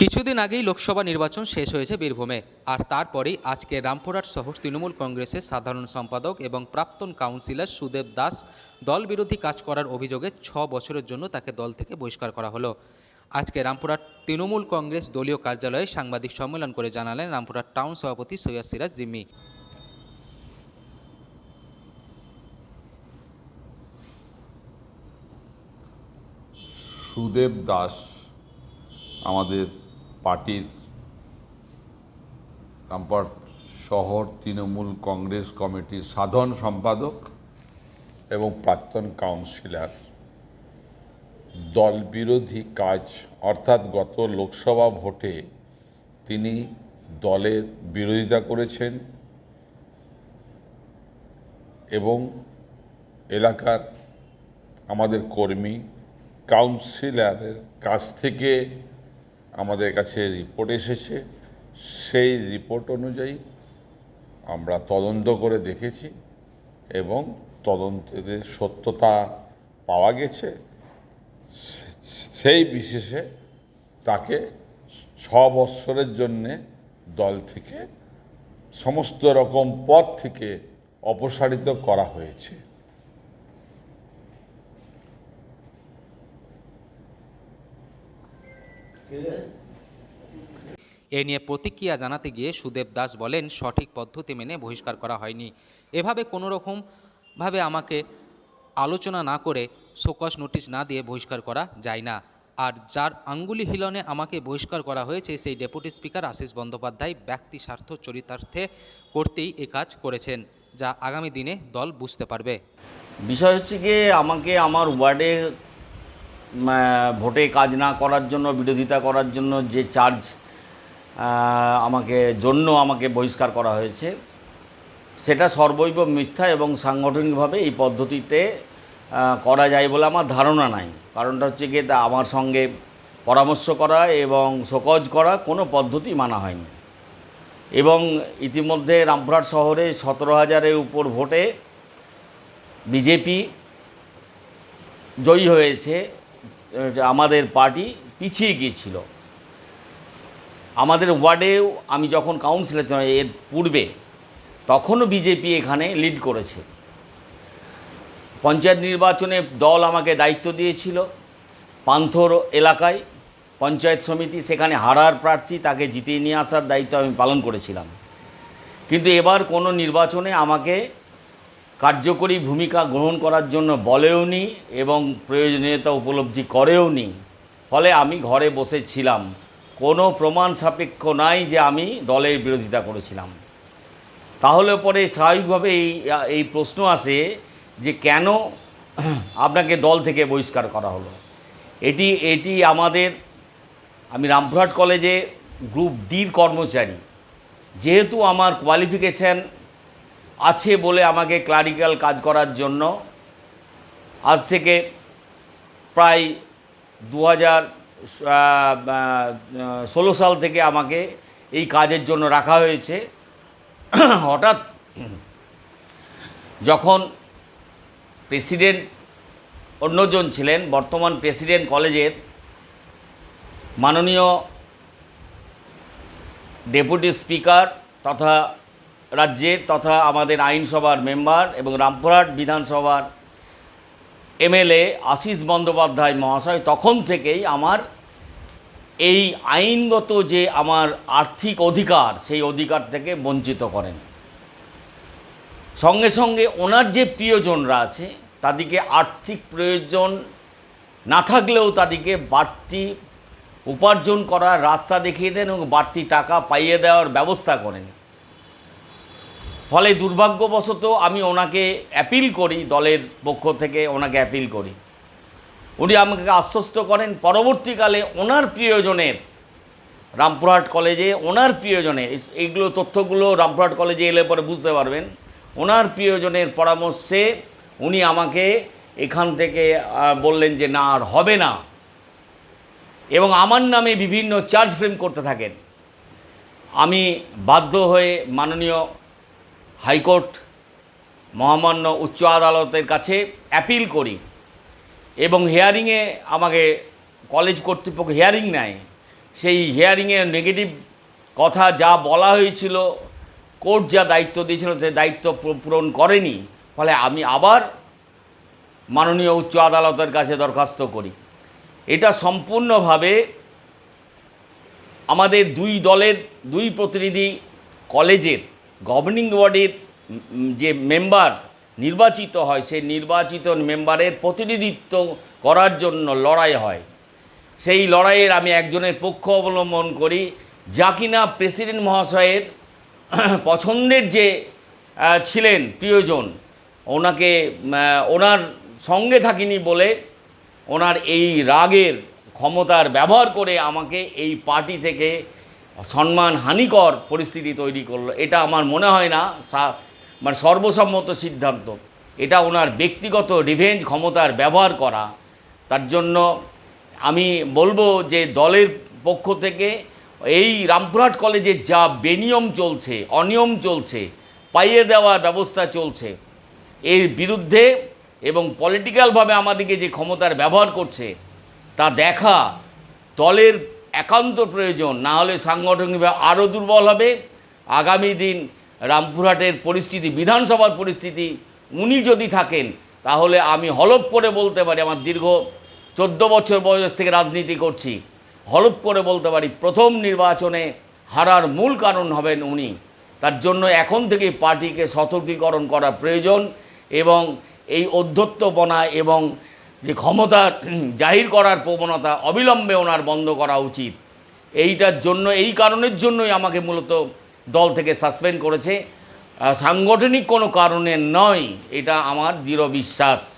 কিছুদিন আগেই লোকসভা নির্বাচন শেষ হয়েছে বীরভূমে। আর তারপরেই আজকে রামপুরহাট শহর তৃণমূল কংগ্রেসের সাধারণ সম্পাদক এবং প্রাক্তন কাউন্সিলর সুদেব দাস দল বিরোধী কাজ করার অভিযোগে ছ বছরের জন্য তাকে দল থেকে বহিষ্কার করা হলো। আজকে রামপুরহাট তৃণমূল কংগ্রেস দলীয় কার্যালয়ে সাংবাদিক সম্মেলন করে জানালেন রামপুরহাট টাউন সভাপতি সৈয়দ সিরাজ জিম্মি। সুদেব দাস আমাদের পার্টির রামপাট শহর, তৃণমূল, কংগ্রেস কমিটির সাধারণ সম্পাদক এবং প্রাক্তন কাউন্সিলর। দল বিরোধী কাজ, অর্থাৎ গত লোকসভা ভোটে তিনি দলের বিরোধিতা করেছেন এবং এলাকার আমাদের কর্মী, কাউন্সিলরের কাছ থেকে আমাদের কাছে রিপোর্ট এসেছে। সেই রিপোর্ট অনুযায়ী আমরা তদন্ত করে দেখেছি এবং তদন্তের সত্যতা পাওয়া গেছে। সেই বিশেষে তাকে ছ বৎসরের জন্যে দল থেকে সমস্ত রকম পদ থেকে অপসারিত করা হয়েছে। এ নিয়ে প্রতিক্রিয়া জানাতে গিয়ে সুদেব দাস বলেন, সঠিক পদ্ধতি মেনে বহিষ্কার করা হয়নি। এভাবে কোনো রকমভাবে আমাকে আলোচনা না করে শোকস নোটিশ না দিয়ে বহিষ্কার করা যায় না। আর যার আঙ্গুলি হিলনে আমাকে বহিষ্কার করা হয়েছে, সেই ডেপুটি স্পিকার আশিস বন্দ্যোপাধ্যায় ব্যক্তি স্বার্থ চরিতার্থে করতেই এ কাজ করেছেন, যা আগামী দিনে দল বুঝতে পারবে। বিষয় হচ্ছে গিয়ে আমাকে আমার ওয়ার্ডে ভোটে কাজ না করার জন্য, বিরোধিতা করার জন্য যে চার্জ আমাকে, জন্য আমাকে বহিষ্কার করা হয়েছে, সেটা সর্বৈব মিথ্যা এবং সাংগঠনিকভাবে এই পদ্ধতিতে করা যায় বলে আমার ধারণা নাই। কারণটা হচ্ছে গিয়ে তা আমার সঙ্গে পরামর্শ করা এবং শোকজ করা কোনো পদ্ধতি মানা হয়নি। এবং ইতিমধ্যে রামপুরহাট শহরে সতেরো হাজারের উপর ভোটে বিজেপি জয়ী হয়েছে। আমাদের পার্টি পিছিয়ে গিয়েছিল। আমাদের ওয়ার্ডেও আমি যখন কাউন্সিলর ছিলাম এর পূর্বে, তখনও বিজেপি এখানে লিড করেছে। পঞ্চায়েত নির্বাচনে দল আমাকে দায়িত্ব দিয়েছিল। পান্থর এলাকায় পঞ্চায়েত সমিতি সেখানে হারার প্রার্থী তাকে জিতিয়ে নিয়ে আসার দায়িত্ব আমি পালন করেছিলাম। কিন্তু এবার কোনো নির্বাচনে আমাকে কার্যকরী ভূমিকা গ্রহণ করার জন্য বলেও নি এবং প্রয়োজনীয়তা উপলব্ধি করেও নি। ফলে আমি ঘরে বসেছিলাম কোনো প্রমাণ সাপেক্ষ নাই যে আমি দলের বিরোধিতা করেছিলাম। তাহলে পরে স্বাভাবিকভাবে এই এই প্রশ্ন আসে যে কেন আপনাকে দল থেকে বহিষ্কার করা হলো? এটি এটি আমাদের, আমি রামপুরহাট কলেজে গ্রুপ ডির কর্মচারী। যেহেতু আমার কোয়ালিফিকেশান আছে বলে আমাকে ক্লারিক্যাল কাজ করার জন্য। আজ থেকে প্রায় দু হাজার ষোলো সাল থেকে আমাকে এই কাজের জন্য রাখা হয়েছে। হঠাৎ যখন প্রেসিডেন্ট অন্যজন ছিলেন, বর্তমান প্রেসিডেন্ট কলেজের মাননীয় ডেপুটি স্পিকার তথা রাজ্যের তথা আমাদের আইনসভার মেম্বার এবং রামপুরহাট বিধানসভার এমএলএ আশিস বন্দ্যোপাধ্যায় মহাশয় তখন থেকেই আমার এই আইনগত যে আমার আর্থিক অধিকার, সেই অধিকার থেকে বঞ্চিত করেন। সঙ্গে সঙ্গে ওনার যে প্রিয়জনরা আছে, তাদেরকে আর্থিক প্রয়োজন না থাকলেও তাদেরকে বাড়তি উপার্জন করার রাস্তা দেখিয়ে দেন এবং বাড়তি টাকা পাইয়ে দেওয়ার ব্যবস্থা করেন। ফলে দুর্ভাগ্যবশত আমি ওনাকে অ্যাপিল করি, দলের পক্ষ থেকে ওনাকে অ্যাপিল করি। উনি আমাকে আশ্বস্ত করেন, পরবর্তীকালে ওনার প্রিয়জনের রামপুরহাট কলেজে, ওনার প্রিয়জনের, এই- এইগুলো তথ্যগুলো রামপুরহাট কলেজে এলে পরে বুঝতে পারবেন, ওনার প্রিয়জনের পরামর্শে উনি আমাকে এখান থেকে বললেন যে না, আর হবে না। এবং আমার নামে বিভিন্ন চার্জ ফ্রেম করতে থাকেন। আমি বাধ্য হয়ে মাননীয় হাইকোর্ট মহামান্য উচ্চ আদালতের কাছে অ্যাপিল করি এবং হিয়ারিংয়ে আমাকে কলেজ কর্তৃপক্ষ হিয়ারিং নেয়। সেই হিয়ারিংয়ে নেগেটিভ কথা যা বলা হয়েছিল, কোর্ট যা দায়িত্ব দিয়েছিল সে দায়িত্ব পূরণ করেনি। ফলে আমি আবার মাননীয় উচ্চ আদালতের কাছে দরখাস্ত করি। এটা সম্পূর্ণভাবে আমাদের দুই দলের, দুই প্রতিনিধি কলেজের গভর্নিং বডির যে মেম্বার নির্বাচিত হয়, সেই নির্বাচিত মেম্বারের প্রতিনিধিত্ব করার জন্য লড়াই হয়। সেই লড়াইয়ের আমি একজনের পক্ষ অবলম্বন করি, যা কিনা প্রেসিডেন্ট মহাশয়ের পছন্দের যে ছিলেন প্রিয়জন, ওনাকে ওনার সঙ্গে থাকিনি বলে ওনার এই রাগের ক্ষমতার ব্যবহার করে আমাকে এই পার্টি থেকে সম্মান হানিকর পরিস্থিতি তৈরি করল। এটা আমার মনে হয় না মানে সর্বসম্মত সিদ্ধান্ত। এটা ওনার ব্যক্তিগত রিভেঞ্জ ক্ষমতার ব্যবহার করা। তার জন্য আমি বলব যে দলের পক্ষ থেকে এই রামপুরহাট কলেজে যা বেনিয়ম চলছে, অনিয়ম চলছে, পাইয়ে দেওয়ার ব্যবস্থা চলছে, এর বিরুদ্ধে এবং পলিটিক্যালভাবে আমাদেরকে যে ক্ষমতার ব্যবহার করছে, তা দেখা দলের একান্ত প্রয়োজন। না হলে সাংগঠনিকভাবে আরও দুর্বল হবে। আগামী দিন রামপুরহাটের পরিস্থিতি, বিধানসভার পরিস্থিতি, উনি যদি থাকেন, তাহলে আমি হলপ করে বলতে পারি, আমার দীর্ঘ চোদ্দ বছর বয়স থেকে রাজনীতি করছি হলপ করে বলতে পারি, প্রথম নির্বাচনে হারার মূল কারণ হবেন উনি। তার জন্য এখন থেকে পার্টিকে সতর্কীকরণ করা প্রয়োজন এবং এই অধ্যত্বপনা এবং যে ক্ষমতা জাহির করার প্রবণতা অবিলম্বে ওনার বন্ধ করা উচিত। এইটার জন্য, এই কারণের জন্যই আমাকে মূলত দল থেকে সাসপেন্ড করেছে। সাংগঠনিক কোনো কারণে নয়, এটা আমার দৃঢ় বিশ্বাস।